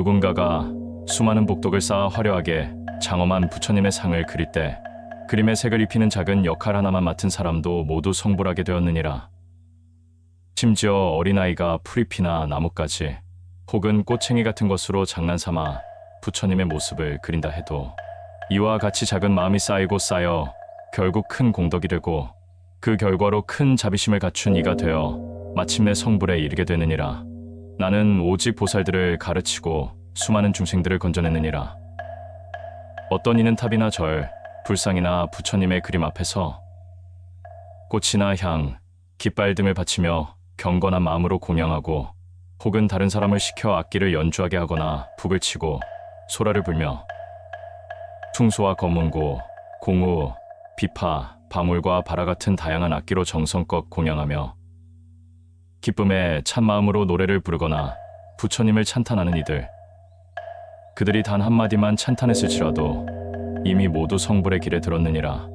누군가가 수많은 복덕을 쌓아 화려하게 장엄한 부처님의 상을 그릴 때 그림에 색을 입히는 작은 역할 하나만 맡은 사람도 모두 성불하게 되었느니라. 심지어 어린아이가 풀잎이나 나뭇가지 혹은 꽃챙이 같은 것으로 장난삼아 부처님의 모습을 그린다 해도 이와 같이 작은 마음이 쌓이고 쌓여 결국 큰 공덕이 되고 그 결과로 큰 자비심을 갖춘 이가 되어 마침내 성불에 이르게 되느니라. 나는 오직 보살들을 가르치고 수많은 중생들을 건져내느니라. 어떤 이는 탑이나 절, 불상이나 부처님의 그림 앞에서 꽃이나 향, 깃발 등을 바치며 경건한 마음으로 공양하고 혹은 다른 사람을 시켜 악기를 연주하게 하거나 북을 치고 소라를 불며 퉁소와 검은고, 공우, 비파, 바물과 바라 같은 다양한 악기로 정성껏 공양하며 기쁨에 찬 마음으로 노래를 부르거나 부처님을 찬탄하는 이들. 그들이 단 한마디만 찬탄했을지라도 이미 모두 성불의 길에 들었느니라